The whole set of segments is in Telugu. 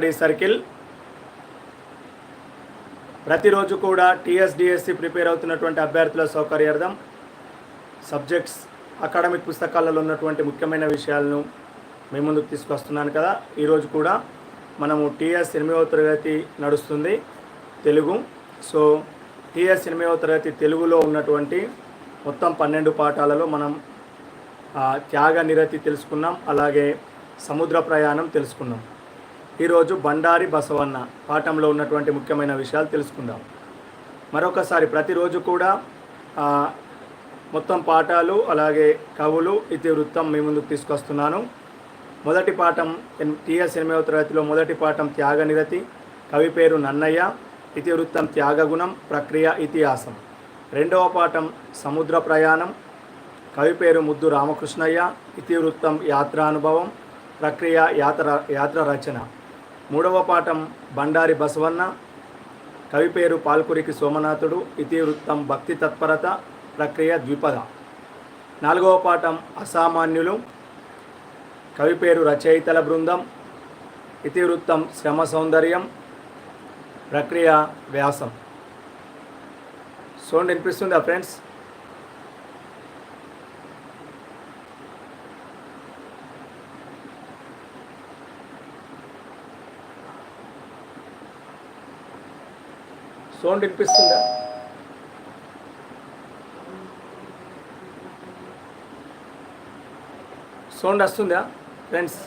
Study circle. ప్రతిరోజు కూడా టీఎస్డిఎస్సి ప్రిపేర్ అవుతున్నటువంటి అభ్యర్థుల సౌకర్యార్థం సబ్జెక్ట్స్ అకాడమిక్ పుస్తకాలలో ఉన్నటువంటి ముఖ్యమైన విషయాలను మీ ముందుకు తీసుకొస్తున్నాను కదా. ఈరోజు కూడా మనము టీఎస్ ఎనిమిదవ తరగతి నడుస్తుంది తెలుగు. సో టీఎస్ ఎనిమిదవ తరగతి తెలుగులో ఉన్నటువంటి మొత్తం పన్నెండు పాఠాలలో మనం త్యాగ నిరతి తెలుసుకున్నాం అలాగే సముద్ర ప్రయాణం తెలుసుకున్నాం. ఈరోజు బండారి బసవన్న పాఠంలో ఉన్నటువంటి ముఖ్యమైన విషయాలు తెలుసుకుందాం. మరొకసారి ప్రతిరోజు కూడా మొత్తం పాఠాలు అలాగే కవులు ఇతివృత్తం మీ ముందుకు తీసుకొస్తున్నాను. మొదటి పాఠం ఎన్- టిఎస్ ఎనిమిదవ తరగతిలో మొదటి పాఠం త్యాగనిరతి కవి పేరు నన్నయ్య ఇతివృత్తం త్యాగగుణం ప్రక్రియ ఇతిహాసం. రెండవ పాఠం సముద్ర ప్రయాణం కవి పేరు ముద్దు రామకృష్ణయ్య ఇతివృత్తం యాత్రానుభవం ప్రక్రియ యాత్ర యాత్ర రచన. మూడవ పాఠం బండారి బసవన్న. కవి పేరు పాల్కురికి సోమనాథుడు ఇతివృత్తం భక్తి తత్పరత ప్రక్రియ ద్విపద. నాలుగవ పాఠం అసామాన్యులు. కవి పేరు రచయితల బృందం. ఇతివృత్తం శ్రమ సౌందర్యం ప్రక్రియ వ్యాసం. సౌండ్ వినిపిస్తుందా ఫ్రెండ్స్? సౌండ్ వినిపిస్తుందా? సౌండ్ వస్తుందా ఫ్రెండ్స్?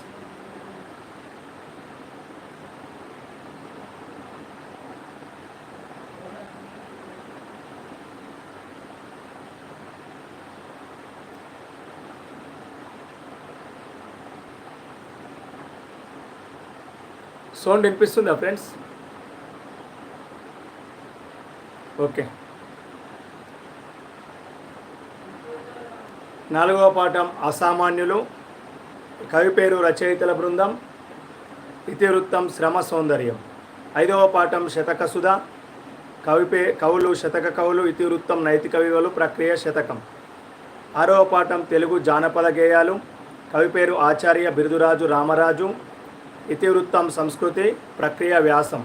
సౌండ్ వినిపిస్తుందా ఫ్రెండ్స్? ఓకే. నాలుగవ పాఠం అసామాన్యులు కవి పేరు రచయితల బృందం ఇతివృత్తం శ్రమ సౌందర్యం. ఐదవ పాఠం శతక సుధ కవి పే కవులు శతక కవులు ఇతివృత్తం నైతిక విలువలు ప్రక్రియ శతకం. ఆరవ పాఠం తెలుగు జానపద గేయాలు కవి పేరు ఆచార్య బిరుదురాజు రామరాజు ఇతివృత్తం సంస్కృతి ప్రక్రియ వ్యాసం.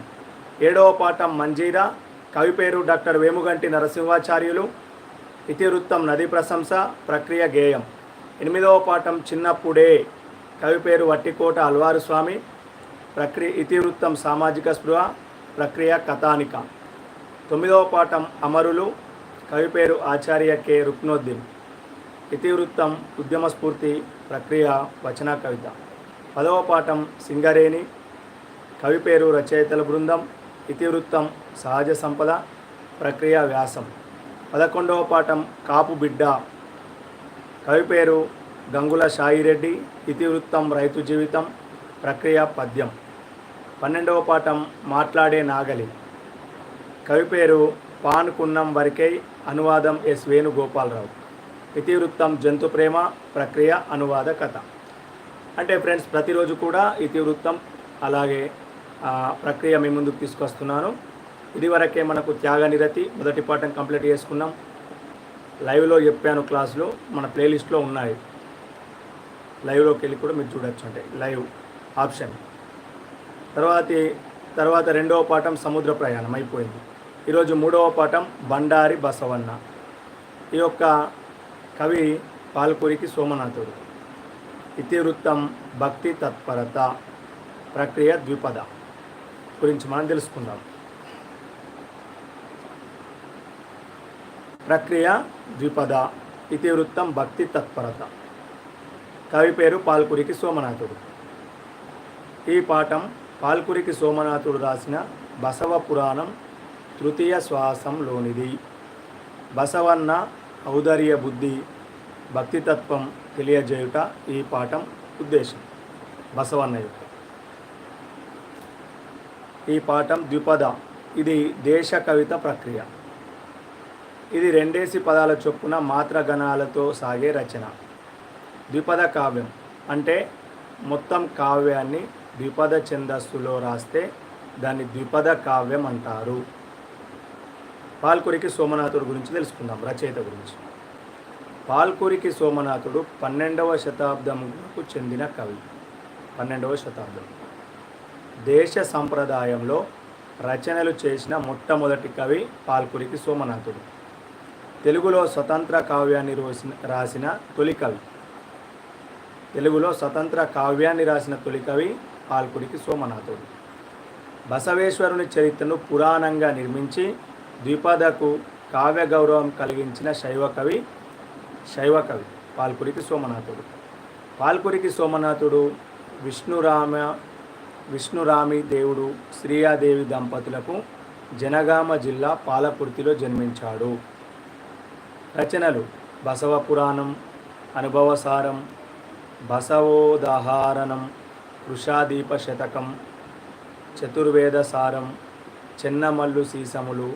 ఏడవ పాఠం మంజీరా కవి పేరు డాక్టర్ వేముగంటి నరసింహాచార్యులు ఇతివృత్తం నది ప్రశంస ప్రక్రియ గేయం. ఎనిమిదవ పాఠం చిన్నప్పుడే. కవి పేరు వట్టికోట అల్వారు స్వామి. ప్రక్రియ ఇతివృత్తం సామాజిక స్పృహ ప్రక్రియ కథానిక. తొమ్మిదవ పాఠం అమరులు. కవి పేరు ఆచార్య కె. రుక్నోద్దీన్. ఇతివృత్తం ఉద్యమ స్ఫూర్తి ప్రక్రియ వచన కవిత. పదవ పాఠం సింగరేణి. కవి పేరు రచయితల బృందం. ఇతివృత్తం సహజ సంపద ప్రక్రియ వ్యాసం. పదకొండవ పాఠం కాపు బిడ్డ. కవి పేరు గంగుల సాయిరెడ్డి. ఇతివృత్తం రైతు జీవితం ప్రక్రియ పద్యం. పన్నెండవ పాఠం మాట్లాడే నాగలి. కవి పేరు పానుకున్నం వరకై అనువాదం ఎస్ వేణుగోపాలరావు. ఇతివృత్తం జంతు ప్రేమ ప్రక్రియ అనువాద కథ. అంటే ఫ్రెండ్స్ ప్రతిరోజు కూడా ఇతివృత్తం అలాగే ప్రక్రియ మీ ముందుకు తీసుకొస్తున్నాను. ఇదివరకే మనకు త్యాగ నిరతి మొదటి పాఠం కంప్లీట్ చేసుకున్నాం. లైవ్లో చెప్పాను క్లాసులో మన ప్లేలిస్ట్లో ఉన్నాయి. లైవ్లోకి వెళ్ళి కూడా మీరు చూడొచ్చు అంటే లైవ్ ఆప్షన్. తర్వాతి తర్వాత రెండవ పాఠం సముద్ర ప్రయాణం అయిపోయింది. ఈరోజు మూడవ పాఠం బండారి బసవన్న. ఈ యొక్క కవి పాల్కూరికి సోమనాథుడు. ఇతివృత్తం భక్తి తత్పరత ప్రక్రియ ద్విపద. గురించి మనం తెలుసుకుందాం. ప్రక్రియ ద్విపద ఇతివృత్తం భక్తి తత్పరత. కవి పేరు పాల్కురికి సోమనాథుడు. ఈ పాఠం పాల్కురికి సోమనాథుడు రాసిన బసవ పురాణం తృతీయ శ్వాసంలోనిది బసవన్న ఔదర్య బుద్ధి భక్తితత్వం తెలియజేయుట ఈ పాఠం ఉద్దేశం. బసవన్న యొక్క ఈ పాఠం ద్విపద. ఇది దేశ కవిత ప్రక్రియ. ఇది రెండేసి పదాల చొప్పున మాత్రగణాలతో సాగే రచన. ద్విపద కావ్యం. అంటే మొత్తం కావ్యాన్ని ద్విపద ఛందస్సులో రాస్తే దాన్ని ద్విపద కావ్యం అంటారు. పాల్కురికి సోమనాథుడు గురించి తెలుసుకుందాం రచయిత గురించి. పాల్కురికి సోమనాథుడు పన్నెండవ శతాబ్దంకు చెందిన కవి. పన్నెండవ శతాబ్దం. దేశ సంప్రదాయంలో రచనలు చేసిన మొట్టమొదటి కవి పాల్కురికి సోమనాథుడు. తెలుగులో స్వతంత్ర కావ్యాన్ని రోసిన రాసిన తొలి కవి. తెలుగులో స్వతంత్ర కావ్యాన్ని రాసిన తొలి కవి పాల్కురికి సోమనాథుడు. బసవేశ్వరుని చరిత్రను పురాణంగా నిర్మించి ద్విపదకు కావ్య గౌరవం కలిగించిన శైవ కవి శైవ కవి పాల్కురికి సోమనాథుడు. పాల్కురికి సోమనాథుడు విష్ణురామ విష్ణురామి దేవుడు శ్రీయాదేవి దంపతులకు జనగామ జిల్లా పాలకుర్తిలో జన్మించాడు. రచనలు బసవ పురాణం అనుభవసారం బసవోదాహారణం వృషాదీప శతకం చతుర్వేద సారం చెన్నమల్లు సీసములు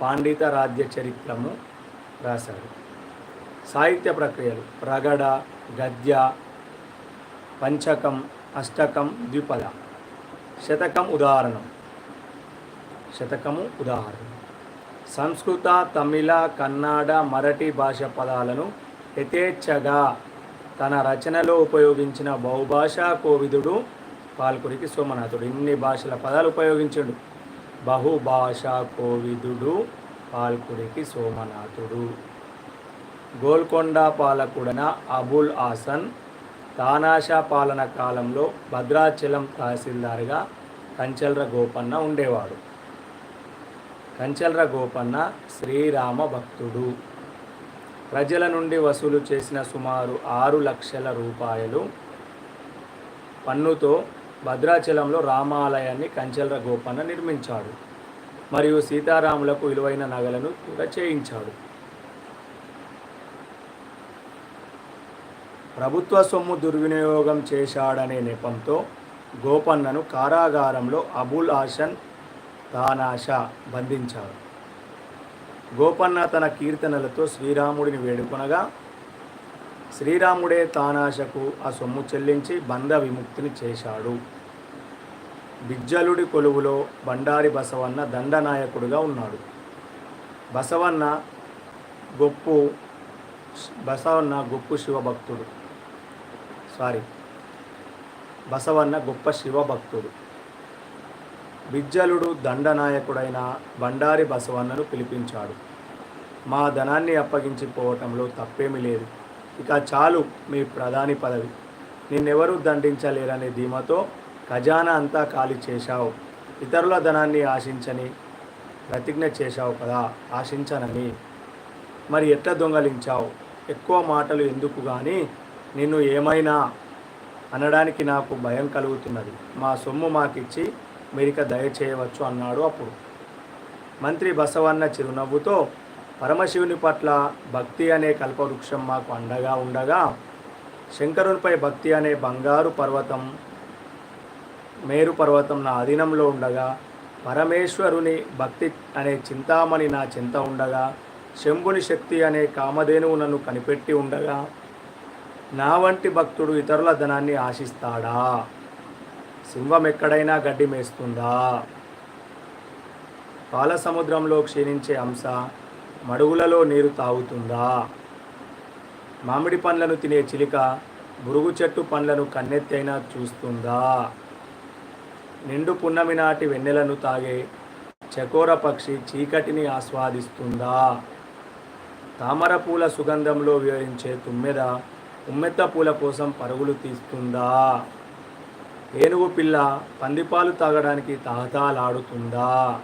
పాండిత రాజ్య చరిత్రము రాశాడు. సాహిత్య ప్రక్రియలు రగడ గద్య పంచకం అష్టకం ద్విపద శతకం ఉదాహరణం. శతకము ఉదాహరణ. సంస్కృత తమిళ కన్నడ మరాఠీ భాష పదాలను యథేచ్ఛగా తన రచనలో ఉపయోగించిన బహుభాషా కోవిదుడు పాల్కురికి సోమనాథుడు ఇన్ని భాషల పదాలు ఉపయోగించాడు. బహుభాషా కోవిదుడు పాల్కురికి సోమనాథుడు. గోల్కొండ పాలకుడన అబుల్ హాసన్ తానాషా పాలన కాలంలో భద్రాచలం తహసీల్దార్గా కంచెల్ర గోపన్న ఉండేవాడు. కంచెల్ర గోపన్న శ్రీరామ భక్తుడు. ప్రజల నుండి వసూలు చేసిన సుమారు ఆరు లక్షల రూపాయలు పన్నుతో భద్రాచలంలో రామాలయాన్ని కంచెల్ర గోపన్న నిర్మించాడు. మరియు సీతారాములకు విలువైన నగలను కూడా చేయించాడు. ప్రభుత్వ సొమ్ము దుర్వినియోగం చేశాడనే నెపంతో గోపన్నను కారాగారంలో అబుల్ హాసన్ తానాషా బంధించారు. గోపన్న తన కీర్తనలతో శ్రీరాముడిని వేడుకొనగా శ్రీరాముడే తానాశకు ఆ సొమ్ము చెల్లించి బంధ విముక్తిని చేశాడు. బిజ్జలుడి కొలువులో బండారి బసవన్న దండనాయకుడుగా ఉన్నాడు. బసవన్న గొప్పు బసవన్న గొప్పు శివభక్తుడు. సారీ. బసవన్న గొప్ప శివభక్తుడు. బిజ్జలుడు దండనాయకుడైన బండారి బసవన్నను పిలిపించాడు. మా ధనాన్ని అప్పగించిపోవటంలో తప్పేమీ లేదు. ఇక చాలు మీ ప్రధాని పదవి. నిన్నెవరూ దండించలేరనే ధీమతో ఖజానా అంతా ఖాళీ చేశావు. ఇతరుల ధనాన్ని ఆశించని ప్రతిజ్ఞ చేశావు కదా ఆశించనని. మరి ఎట్లా దొంగలించావు? ఎక్కువ మాటలు ఎందుకు కానీ నిన్ను ఏమైనా అనడానికి నాకు భయం కలుగుతున్నది. మా సొమ్ము మాకిచ్చి మీరిక దయచేయవచ్చు అన్నాడు అప్పుడు. మంత్రి బసవన్న చిరునవ్వుతో పరమశివుని పట్ల భక్తి అనే కల్పవృక్షం మాకు అండగా ఉండగా శంకరునిపై భక్తి అనే బంగారు పర్వతం మేరు పర్వతం నా అధీనంలో ఉండగా పరమేశ్వరుని భక్తి అనే చింతామణి నా చింత ఉండగా శంభుని శక్తి అనే కామధేనువు నన్ను కనిపెట్టి ఉండగా నా వంటి భక్తుడు ఇతరుల ధనాన్ని ఆశిస్తాడా? సింహం ఎక్కడైనా గడ్డి మేస్తుందా? పాల సముద్రంలో క్షీణించే అంశ మడుగులలో నీరు తాగుతుందా? మామిడి పండ్లను తినే చిలిక బురుగు చెట్టు పండ్లను కన్నెత్తైనా చూస్తుందా? నిండు పున్నమి నాటి వెన్నెలను తాగే చకోర పక్షి చీకటిని ఆస్వాదిస్తుందా? తామర పూల సుగంధంలో వివరించే తుమ్మెద ఉమ్మెత్త పూల కోసం పరుగులు తీస్తుందా? ఏనుగు పిల్ల పందిపాలు తాగడానికి తహతాలాడుతుందా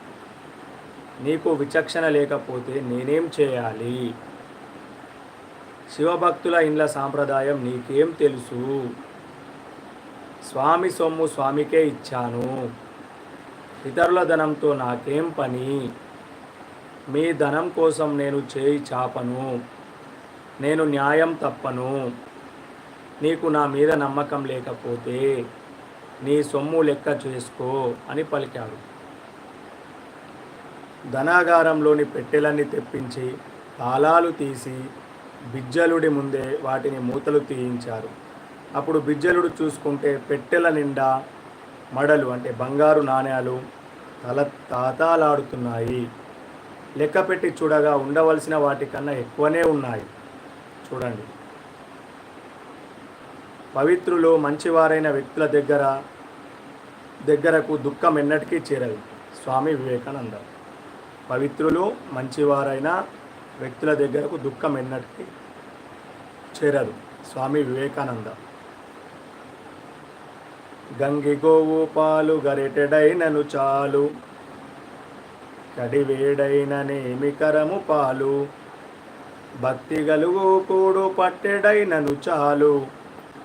నీకు విచక్షణ లేకపోతే నేనేం చేయాలి? శివభక్తుల ఇండ్ల సాంప్రదాయం నీకేం తెలుసు? స్వామి సొమ్ము స్వామికే ఇచ్చాను. ఇతరుల ధనంతో నాకేం పని? మీ ధనం కోసం నేను చేయి చాపను. నేను న్యాయం తప్పను. నీకు నా మీద నమ్మకం లేకపోతే నీ సొమ్ము లెక్క చేసుకో అని పలికాడు. ధనాగారంలోని పెట్టెలన్నీ తెప్పించి తాళాలు తీసి బిజ్జలుడి ముందే వాటిని మూతలు తీయించారు. అప్పుడు బిజ్జలుడు చూసుకుంటే పెట్టెల నిండా మడలు అంటే బంగారు నాణ్యాలు తల తాతాలాడుతున్నాయి. లెక్క పెట్టి చూడగా ఉండవలసిన వాటికన్నా ఎక్కువనే ఉన్నాయి. చూడండి. పవిత్రులు మంచివారైన వ్యక్తుల దగ్గర దగ్గరకు దుఃఖం ఎన్నటికీ చేరదు. స్వామి వివేకానంద. పవిత్రులు మంచివారైన వ్యక్తుల దగ్గరకు దుఃఖం ఎన్నటికీ చేరదు. స్వామి వివేకానంద. గంగి గోవు పాలు గరిటెడైనను చాలు. కడివేడైననేమి కరము పాలు. భక్తి గలుగు కూడు పట్టెడైనను చాలు.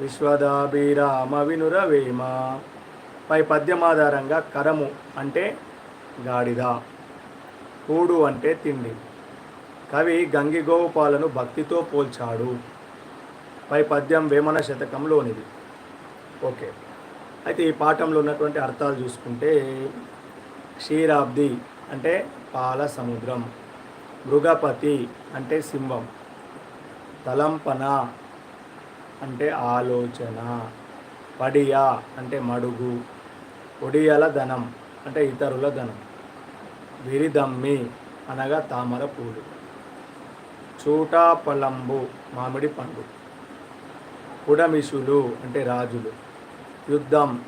విశ్వదాభిరామ వినురవేమ. పై పద్యం ఆధారంగా కరము అంటే గాడిద. కూడు అంటే తిండి. కవి గంగి గోపాలను భక్తితో పోల్చాడు. పై పద్యం వేమన శతకంలోనిది. ఓకే. అయితే ఈ పాఠంలో ఉన్నటువంటి అర్థాలు చూసుకుంటే క్షీరాబ్ది అంటే పాల సముద్రం. మృగపతి అంటే సింహం. తలంపన అంటే ఆలోచన. పడియా అంటే మడుగు. ఒడియల ధనం అంటే ఇతరుల ధనం. విరిదమ్మి అనగా తామర పూలు. చూటాపలంబు మామిడి పండు. పుడమిషులు అంటే రాజులు. యుద్ధం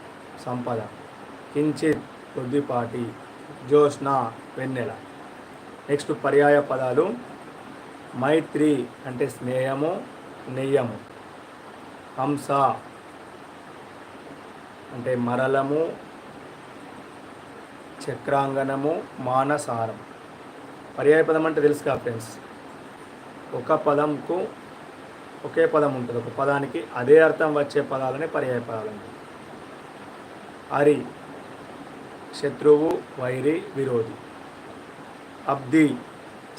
సంపద. కించిత్ కొద్దిపాటి. జోష్న వెన్నెల. నెక్స్ట్ పర్యాయ పదాలు మైత్రి అంటే స్నేహము నెయ్యము. హంస అంటే మరలము చక్రాంగనము మానసారం. పర్యాయ పదం అంటే తెలుసు కదా ఫ్రెండ్స్ ఒక పదంకు ఒకే పదం ఉంటుంది. ఒక పదానికి అదే అర్థం వచ్చే పదాలనే పర్యాయ పదాలు అంటారు. హరి శత్రువు వైరి విరోధి. అబ్ది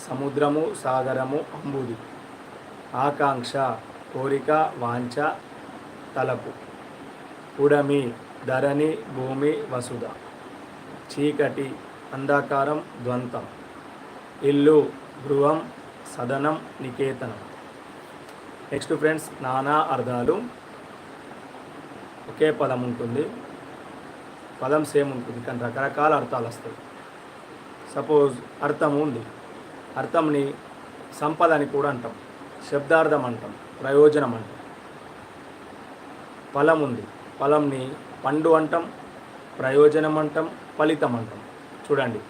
సముద్రము సాగరము అంబుది. ఆకాంక్ష కోరిక వాంఛ తలపు. ఉడమి ధరణి భూమి వసుధ. చీకటి అంధకారం ద్వంతం. ఇల్లు గృహం సదనం నికేతనం. నెక్స్ట్ ఫ్రెండ్స్ నానా అర్థాలు. ఒకే పదం ఉంటుంది. పదం సేమ్ ఉంటుంది కానీ రకరకాల అర్థాలు వస్తాయి. సపోజ్ అర్థం ఉంది. అర్థంని సంపద అని కూడా అంటాం. శబ్దార్థం అంటాం. ప్రయోజనం అంటాం. ఫలం ఉంది. ఫలంని పండు అంటాం. ప్రయోజనం అంటాం. ఫలితం అంటాం. చూడండి.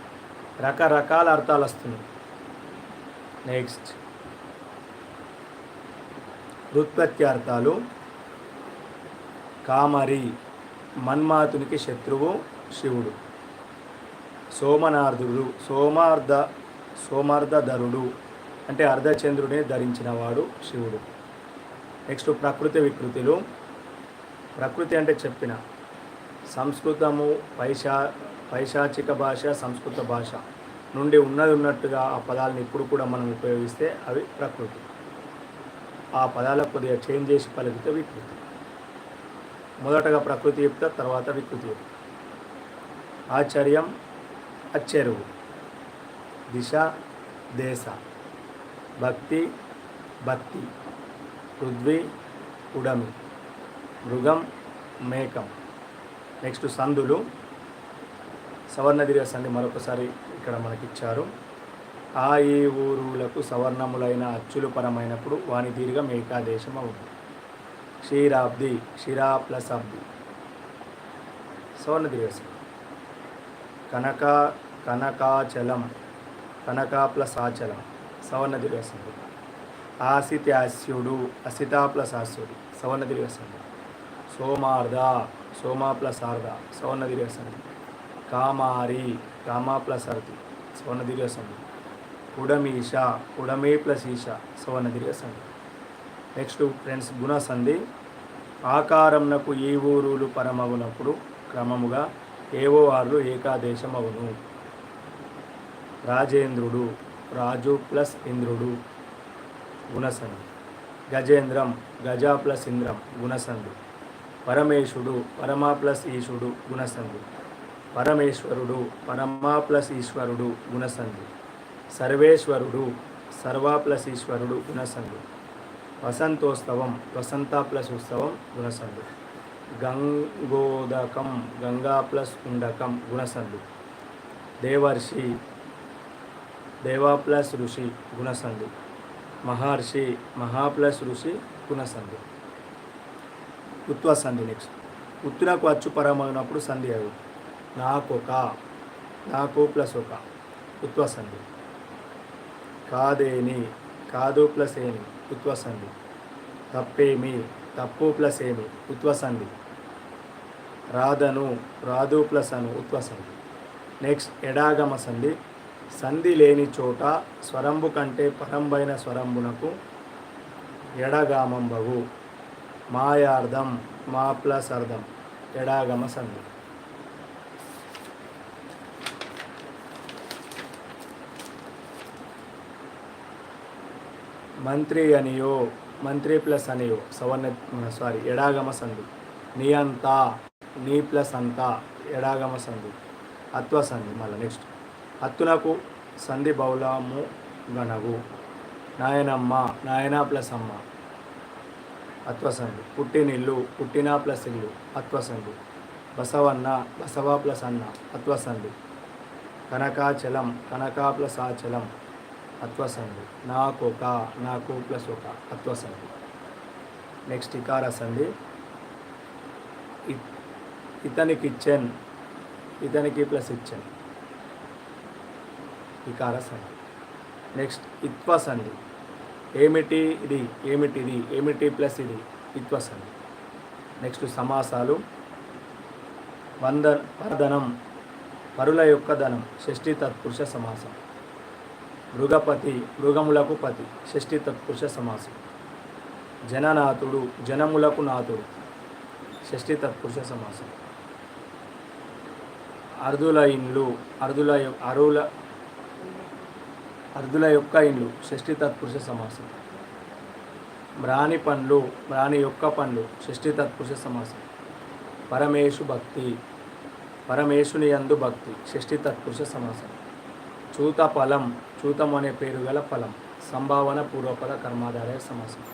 రకరకాల అర్థాలు వస్తున్నాయి. నెక్స్ట్ వృత్పత్యార్థాలు కామరి. మన్మాతునికి శత్రువు శివుడు. సోమనార్ధుడు సోమార్ధ సోమార్ధధరుడు అంటే అర్ధచంద్రుడిని ధరించినవాడు శివుడు. నెక్స్ట్ ప్రకృతి వికృతిలు. ప్రకృతి అంటే చెప్పిన సంస్కృతము పైశా పైశాచిక భాష సంస్కృత భాష నుండి ఉన్నది ఉన్నట్టుగా ఆ పదాలను ఇప్పుడు కూడా మనం ఉపయోగిస్తే అవి ప్రకృతి. ఆ పదాలకు కొద్దిగా చేంజ్ చేసి పలికితే వికృతి. మొదటగా ప్రకృతి చెప్తా తర్వాత వికృతి చెప్తా. ఆశ్చర్యం అచ్చెరువు దిశ దేశ. భక్తి భక్తి. పృథ్వీ ఉడమి. మృగం మేకం. నెక్స్ట్ సందులు. సవర్ణ దీర్ఘ సంధి మరొకసారి ఇక్కడ మనకిచ్చారు. ఆ ఈ ఊరులకు సవర్ణములైన అచ్చులు పరమైనప్పుడు వాని దీర్ఘం ఏకాదేశం అవుతుంది క్షీరాబ్ది క్షీరా ప్లస్ అబ్ది సవర్ణ దీర్ఘ సంధి. కనక కనకాచలం. కనకా ప్లస్ ఆచలం సవర్ణ దీర్ఘ సంధి ఆసిత్యాస్యుడు అసిత ప్లస్ ఆస్యుడు సవర్ణ దీర్ఘ సోమార్ధ సోమా ప్లస్ ఆర్ధ సవర్ణ దీర్ఘ సంధి కామారి కామా ప్లస్ అర్ధి సవర్ణ దీర్ఘ సంధి ఉడమీష ఉడమే ప్లస్ ఈష సవర్ణ దీర్ఘ నెక్స్ట్ ఫ్రెండ్స్ గుణ సంధి ఆకారంనకు ఈ ఊరులు పరమగునప్పుడు క్రమముగా ఏవో ఆర్లు ఏకాదేశం అవును రాజేంద్రుడు రాజు ప్లస్ ఇంద్రుడు గుణసంధి. గజేంద్రం గజ ప్లస్ ఇంద్రం గుణసంధి. పరమేశుడు పరమా ప్లస్ ఈశుడు గుణసంధి. పరమేశ్వరుడు పరమా ప్లస్ ఈశ్వరుడు గుణసంధి. సర్వేశ్వరుడు సర్వా ప్లస్ ఈశ్వరుడు గుణసంధి. వసంతోత్సవం వసంత ప్లస్ ఉత్సవం గుణసంధి. గంగోదకం గంగా ప్లస్ ఉండకం గుణసంధి. దేవర్షి దేవా ప్లస్ ఋషి గుణసంధి. మహర్షి మహా ప్లస్ ఋషి గుణసంధి. ఉత్వ సంధి నెక్స్ట్ ఉత్తునకు అచ్చు పరమైనప్పుడు సంధి అవి నాకొక. నాకు ప్లస్ ఒక. ఉత్వసంధి కాదేని. కాదు ప్లస్ ఉత్ప సంధి. తప్పేమి. తప్పు ప్లస్ ఏమి. ఉత్వసంధి రాదను రాదు ప్లస్ అను. ఉత్వసంధి నెక్స్ట్ ఎడాగమ సంధి. సంధి లేని చోట స్వరంబు కంటే పరంబైన స్వరంబునకు ఎడగామంబగు మాయార్థం మా ప్లస్ అర్థం ఎడాగమ సంధి. మంత్రి అనియో మంత్రి ప్లస్ అనియో సవర్ణ సారీ ఎడాగమ సంధి. నీ అంతా నీ ప్లస్ అంతా ఎడాగమ సంధి. అత్వ సంధి మళ్ళీ నెక్స్ట్. అత్తునకు సంధి బౌలము గణవు నాయనమ్మ నాయన ప్లస్ అమ్మ. అత్వసంధి. పుట్టినిల్లు పుట్టిన ప్లస్ ఇల్లు. అత్వసంధి. బసవన్న బసవ ప్లస్ అన్న. అత్వసంధి. కనకాచలం కనకా ప్లస్ ఆచలం అత్వసంధి. నాకు నాకు ప్లస్ ఒక. అత్వసంధి. నెక్స్ట్ ఇకార సంధి. ఇ- ఇతనికి ఇచ్చెన్. ఇతనికి ప్లస్ ఇచ్చెన్. ఇకార సంధి. నెక్స్ట్ ఇత్వ సంధి. ఏమిటి ఇది? ఏమిటి ఇది? ఏమిటి ప్లస్ ఇది? ఇత్వ సంధి. నెక్స్ట్ సమాసాలు. వంద పరధనం. పరుల యొక్క ధనం. షష్ఠి తత్పురుష సమాసం. మృగపతి మృగములకు పతి. షష్ఠి తత్పురుష సమాసం. జననాథుడు జనములకు నాథుడు. షష్ఠి తత్పురుష సమాసం. అర్ధుల ఇండ్లు అర్ధుల అరువుల అరుల అర్ధుల యొక్క ఇండ్లు షష్ఠి తత్పురుష సమాసం. మ్రాణి పండ్లు మ్రాణి యొక్క పండ్లు షష్ఠి తత్పురుష సమాసం. పరమేశు భక్తి పరమేశుని యందు భక్తి షష్ఠి తత్పురుష సమాసం. చూత ఫలం చూతం అనే పేరు గల ఫలం సంభావన పూర్వపద కర్మాధారయ సమాసం.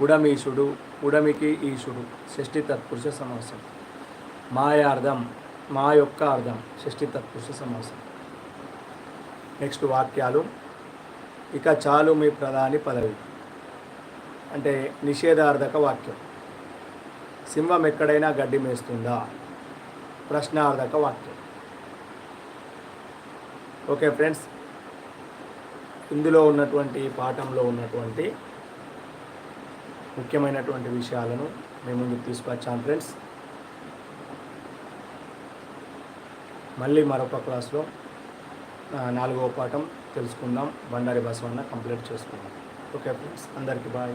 ఉడమీషుడు ఉడమికి ఈశుడు షష్ఠి తత్పురుష సమాసం. మాయార్థం మా యొక్క అర్థం షష్ఠి తత్పురుష సమాసం. నెక్స్ట్ వాక్యాలు. ఇక చాలు మీ ప్రధాని పదవి. అంటే నిషేధార్థక వాక్యం. సింహం ఎక్కడైనా గడ్డి మేస్తుందా? ప్రశ్నార్థక వాక్యం. ఓకే ఫ్రెండ్స్ ఇందులో ఉన్నటువంటి పాఠంలో ఉన్నటువంటి ముఖ్యమైనటువంటి విషయాలను మేము ముందుకు తీసుకొచ్చాం ఫ్రెండ్స్. మళ్ళీ మరొక క్లాస్లో నాలుగవ పాఠం తెలుసుకుందాం. బండారి బసవన్న కంప్లీట్ చేసుకుందాం. ఓకే ఫ్రెండ్స్ అందరికీ బాయ్.